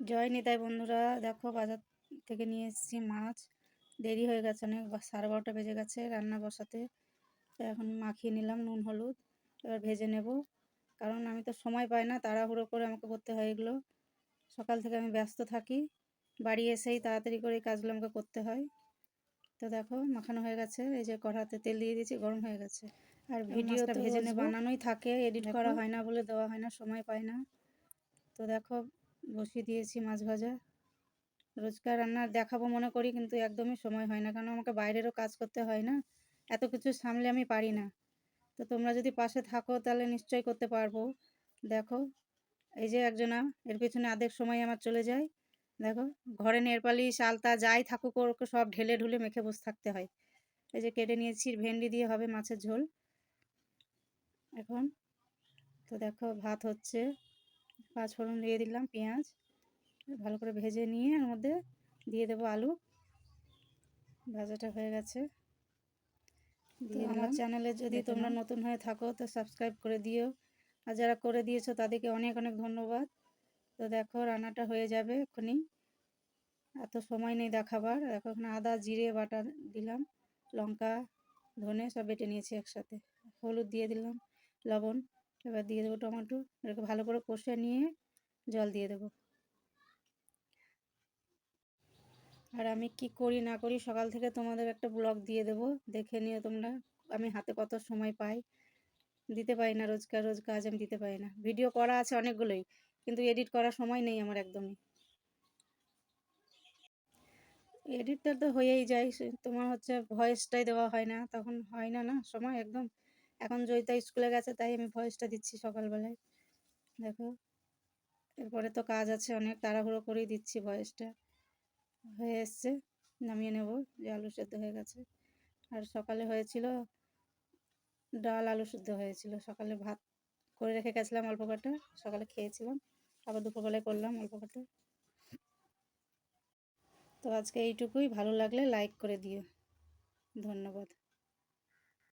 জয় নিতাই বন্ধুরা দেখো বাজার থেকে নিয়ে এসেছি মাছ। দেরি হয়ে গেছে অনেক সাড়ে বারোটা বেজে গেছে রান্না বসাতে। তো এখন মাখিয়ে নিলাম নুন হলুদ এবার ভেজে নেব। কারণ আমি তো সময় পাই না তাড়াহুড়ো করে আমাকে করতে হয় এগুলো। সকাল থেকে আমি ব্যস্ত থাকি বাড়ি এসেই তাড়াতাড়ি করে এই কাজগুলো আমাকে করতে হয়। তো দেখো মাখানো হয়ে গেছে এই যে কড়াতে তেল দিয়ে দিয়েছি গরম হয়ে গেছে। আর ভিডিওটা ভেজে বানানোই থাকে এডিট করা হয় না বলে দেওয়া হয় না সময় পাই না। তো দেখো বসিয়ে দিয়েছি মাছ ভাজা। রোজকার রান্না দেখাবো মনে করি, কিন্তু একদমই সময় হয় না, কারণ আমাকে বাইরেরও কাজ করতে হয় না। এত কিছু সামলে আমি পারি না। তো তোমরা যদি পাশে থাকো, তাহলে নিশ্চয়ই করতে পারব। দেখো, এই যে একজনা, এর পেছনে আধেক সময় আমার চলে যায়। দেখো, ঘরে নেরপালিশ আলতা যাই থাকুক ওরকে সব ঢেলে ঢুলে মেখে বসে থাকতে হয়। এই যে কেটে নিয়েছি, ভেন্ডি দিয়ে হবে মাছের ঝোল। এখন, তো দেখো, ভাত হচ্ছে। পাঁচ ফোড়ন দিয়ে দিলাম পেঁয়াজ। ভালো করে ভেজে নিয়ে এর মধ্যে দিয়ে দেবো আলু। ভাজাটা হয়ে গেছে। দিয়ে আমার চ্যানেলে যদি তোমরা নতুন হয়ে থাকো তো সাবস্ক্রাইব করে দিও। আর যারা করে দিয়েছ তাদেরকে অনেক অনেক ধন্যবাদ। তো দেখো রান্নাটা হয়ে যাবে এক্ষুনি। এত সময় নেই দেখাবার। দেখো এখানে আদা জিরে বাটা দিলাম। লঙ্কা ধনে সব বেটে নিয়েছি একসাথে। হলুদ দিয়ে দিলাম। লবণ। এবার দিয়ে দেবো টমেটো, এটাকে ভালো করে কষে নিয়ে জল দিয়ে দেবো। আর আমি কি করি না করি সকাল থেকে তোমাদের একটা ব্লগ দিয়ে দেবো, দেখে নিও তোমরা, আমি হাতে কত সময় পাই। দিতে পারি না রোজকার রোজ কাজ আমি দিতে পারি না। ভিডিও করা আছে অনেকগুলোই, কিন্তু এডিট করার সময় নেই আমার একদমই। এডিটটা তো হয়েই যায় তোমার হচ্ছে ভয়েসটাই দেওয়া হয় না, তখন হয় না না, সময় একদম এখন জয়িতা স্কুলে গেছে, তাই আমি ভয়েসটা দিচ্ছি সকালবেলায়। দেখো, এরপরে তো কাজ আছে অনেক, তাড়াহুড়ো করেই দিচ্ছি ভয়েসটা হয়ে এসছে, নামিয়ে নেব, যে আলু সেদ্ধ হয়ে গেছে। আর সকালে হয়েছিল ডাল আলু সেদ্ধ হয়েছিল। সকালে ভাত করে রেখে গেছিলাম অল্প কটা, সকালে খেয়েছিলাম। আবার দুপুরবেলায় করলাম অল্প কটা। তো আজকে এইটুকুই, ভালো লাগলে লাইক করে দিও। ধন্যবাদ।